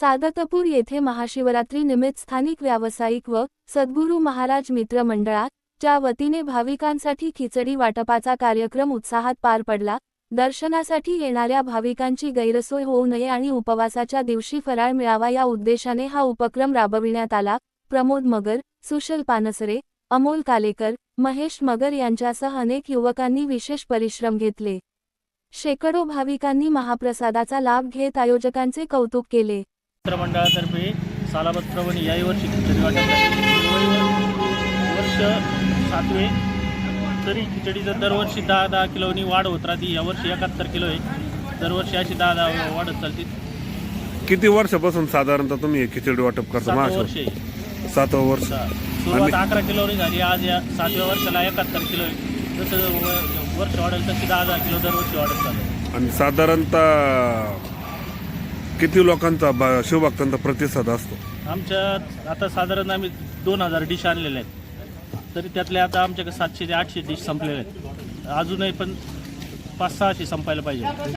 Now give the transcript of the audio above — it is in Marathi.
सादतपूर येथे महाशिवरात्री निमित्त स्थानिक व्यावसायिक व सद्गुरू महाराज मित्र मंडळात च्या वतीने भाविकांसाठी खिचडी वाटपाचा कार्यक्रम उत्साहात पार पडला दर्शनासाठी येणाऱ्या भाविकांची गैरसोय होऊ नये आणि उपवासाच्या दिवशी फराळ मिळावा या उद्देशाने हा उपक्रम राबविण्यात आला. प्रमोद मगर सुशल पानसरे अमोल कालेकर महेश मगर यांच्यासह अनेक युवकांनी विशेष परिश्रम घेतले. शेकडो भाविकांनी महाप्रसादाचा लाभ घेत आयोजकांचे कौतुक केले. मित्रमंडळातर्फे सालाबत प्रवणी याही वर्षी खिचडी वाटप झाली. वर्ष सातवे तरी खिचडीचं दरवर्षी दहा दहा किलोनी वाढ होत राहते यावर्षी एकाहत्तर किलो आहे. दरवर्षी अशी दहा दहा वाढत चालते. किती वर्षापासून साधारणतः तुम्ही हे खिचडी वाटप करता? सातवं महाशिव वर्ष आहे. सातवं वर्ष. सा- सुरुवात अकरा किलोनी झाली आज या सातव्या वर्षाला एकाहत्तर किलो आहे. जसं व- वर्ष वाढेल तशी दहा दहा किलो दरवर्षी वाढत चालू आणि साधारणतः किती लोकांचा ब- शिवभक्तांचा प्रतिसाद असतो? आमच्या आता साधारण आम्ही दोन हजार डिश आणलेले आहेत. तरी त्यातले आता आमच्याकडे सातशे ते आठशे डिश संपलेले आहेत. अजूनही पण पाच सहाशे संपायला पाहिजे.